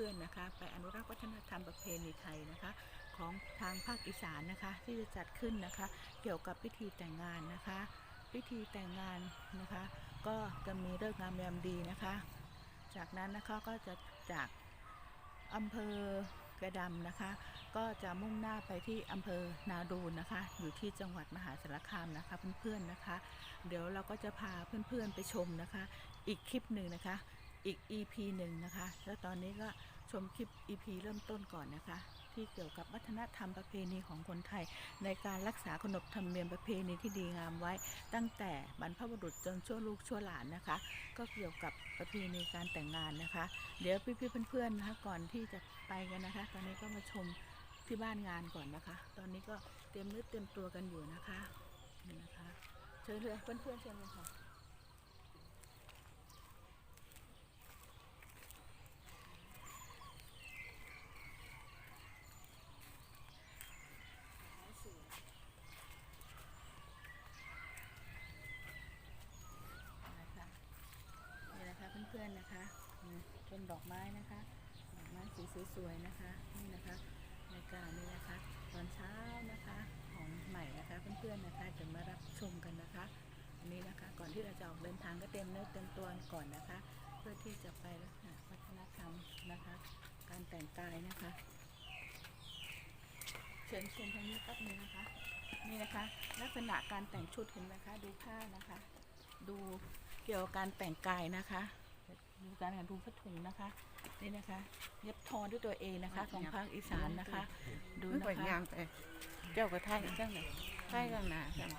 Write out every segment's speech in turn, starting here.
พื่อนๆนะคะ ไปอนุรักษ์วัฒนธรรมประเพณีไทยนะคะ ของทางภาคอีสานนะคะ ที่จะจัดขึ้นนะคะ เกี่ยวกับพิธีแต่งงานนะคะ พิธีแต่งงานนะคะ ก็จะมีเลิกษ์งามยามดีนะคะ จากนั้นนะคะก็จะจากอำเภอกระดำนะคะ ก็จะมุ่งหน้าไปที่อำเภอนาดูนนะคะ อยู่ที่จังหวัดมหาสารคามนะคะเพื่อนๆนะคะ เดี๋ยวเราก็จะพาเพื่อนๆไปชมนะคะ อีกคลิปหนึ่งนะคะ อีก EP หนึ่งนะคะ แล้วตอนนี้ก็ชมคลิป EP เริ่มต้นก่อนนะคะ ที่เกี่ยวกับวัฒนธรรมประเพณีของคนไทย ในการรักษาขนบธรรมเนียมประเพณีที่ดีงามไว้ ตั้งแต่บรรพบุรุษจนชั่วลูกชั่วหลานนะคะ ก็เกี่ยวกับประเพณีการแต่งงานนะคะ เดี๋ยวพี่ๆเพื่อนๆนะคะก่อนที่จะไปกันนะคะ ตอนนี้ก็มาชมที่บ้านงานก่อนนะคะ ตอนนี้ก็เตรียมเนื้อเตรียมตัวกันอยู่นะคะนี่นะคะ เชิญเลยเพื่อนๆเชิญเลยค่ะนะคะนี่นะคะ เพื่อนๆนะคะเป็นดอกไม้นะคะ ดอกไม้สีสวยๆนะคะนี่นะคะในการนี้นะคะ ตอนเช้านะคะของใหม่นะคะเพื่อนๆนะคะจะมารับชมกันนะคะอันนี้นะคะก่อนที่เราจะออกเดินทางก็เตรียมเนื้อเตรียมตัวก่อนนะคะ เพื่อที่จะไปลักษณะวัฒนธรรมนะคะ การแต่งกายนะคะ เชิญชมทางนี้แป๊บนึงนะคะนี่นะคะ ลักษณะการแต่งชุดเห็นไหมคะดูผ้านะคะ ดูเกี่ยวกับการแต่งกายนะคะ ดูการดูผ้าถุงนะคะนี่นะคะ เย็บทอด้วยตัวเองนะคะ ของภาคอีสานนะคะ ดูมันนะไปคะยางไปเจ้ากระทายกันจังเลยทายกันหนาจัง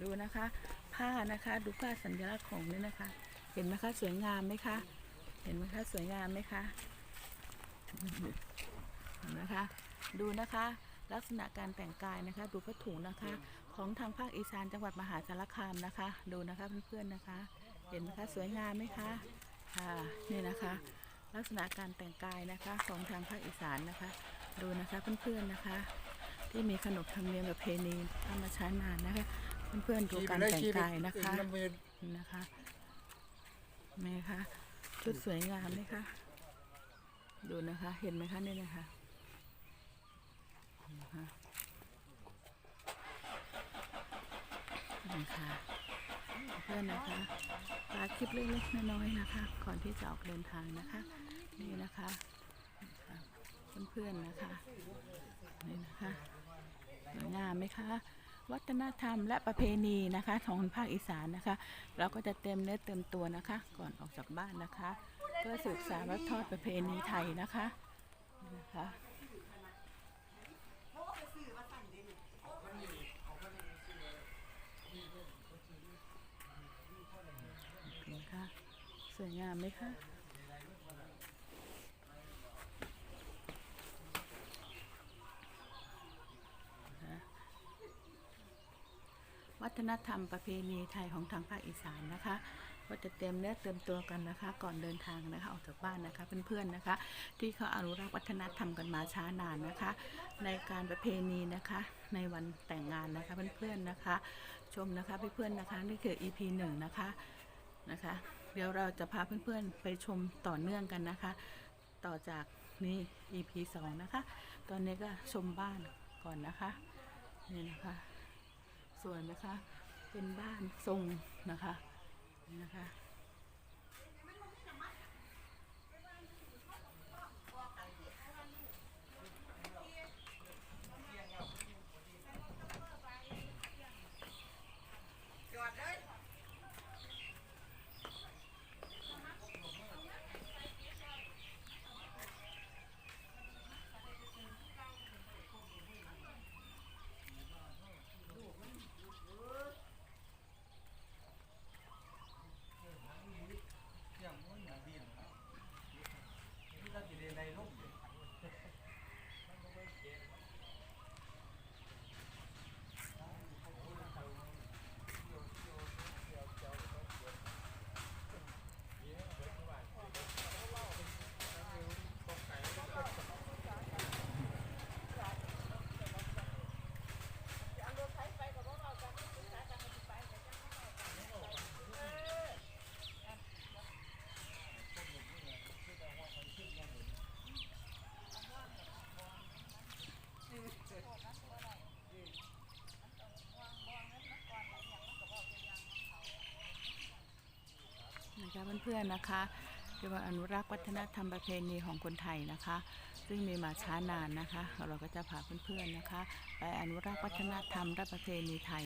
ดูนะคะ ผ้านะคะดูผ้าสัญลักษณ์ของนี่นะคะ เห็นไหมคะสวยงามไหมคะ เห็นไหมคะสวยงามไหมคะเห็นนะคะ ดูนะคะ ลักษณะการแต่งกายนะคะ ดูผ้าถุงนะคะ ของทางภาคอีสานจังหวัดมหาสารคามนะคะ ดูนะคะเพื่อนๆนะคะ เห็นไหมคะสวยงามไหมคะค่ะนี่นะคะ ลักษณะการแต่งกายนะคะของทางภาคอีสานนะคะ ดูนะคะเพื่อนๆนะคะ ที่มีขนบธรรมเนียมประเพณีธรรมชาตินานนะคะ เพื่อนๆดูการแต่งกายนะคะน้ำมือนะคะไหมคะชุดสวยงามไหมคะดูนะคะ เห็นไหมคะนี่นะคะ นะคะนี่ค่ะเพื่อนนะคะลาคลิปเล็กๆน้อยๆนะคะ ก่อนที่จะออกเดินทางนะคะ นี่นะคะเพื่อนๆนะคะนี่นะคะสวยงามไหมคะวัฒนธรรมและประเพณีนะคะของภาคอีสานนะคะ เราก็จะเต็มเนื้อเต็มตัวนะคะ ก่อนออกจากบ้านนะคะ เพื่อสืบสานวัฒนธรรมประเพณีไทยนะคะนี่นะคะนี่ คะ สวยงามไหมคะวัฒนธรรมประเพณีไทยของทางภาคอีสานนะคะ ก็จะเตรียมเนื้อเตรียมตัวกันนะคะ ก่อนเดินทางนะคะออกจากบ้านนะคะเพื่อนๆนะคะ ที่เขาอนุรักษ์วัฒนธรรมกันมาช้านานนะคะ ในการประเพณีนะคะ ในวันแต่งงานนะคะเพื่อนๆนะคะ ชมนะคะเพื่อนๆนะคะนี่คือ EP หนึ่งนะคะ นะคะ เดี๋ยวเราจะพาเพื่อนๆไปชมต่อเนื่องกันนะคะ ต่อจากนี่ EP สองนะคะ ตอนนี้ก็ชมบ้านก่อนนะคะ นี่นะคะส่วนนะคะ เป็นบ้านทรงนะคะ นี่นะคะ เพื่อนๆนะคะเรียกว่าอนุรักษ์วัฒนธรรมประเพณีของคนไทยนะคะ ซึ่งมีมาช้านานนะคะ เราก็จะพาเพื่อนๆนะคะ ไปอนุรักษ์วัฒนธรรมและประเพณีไทย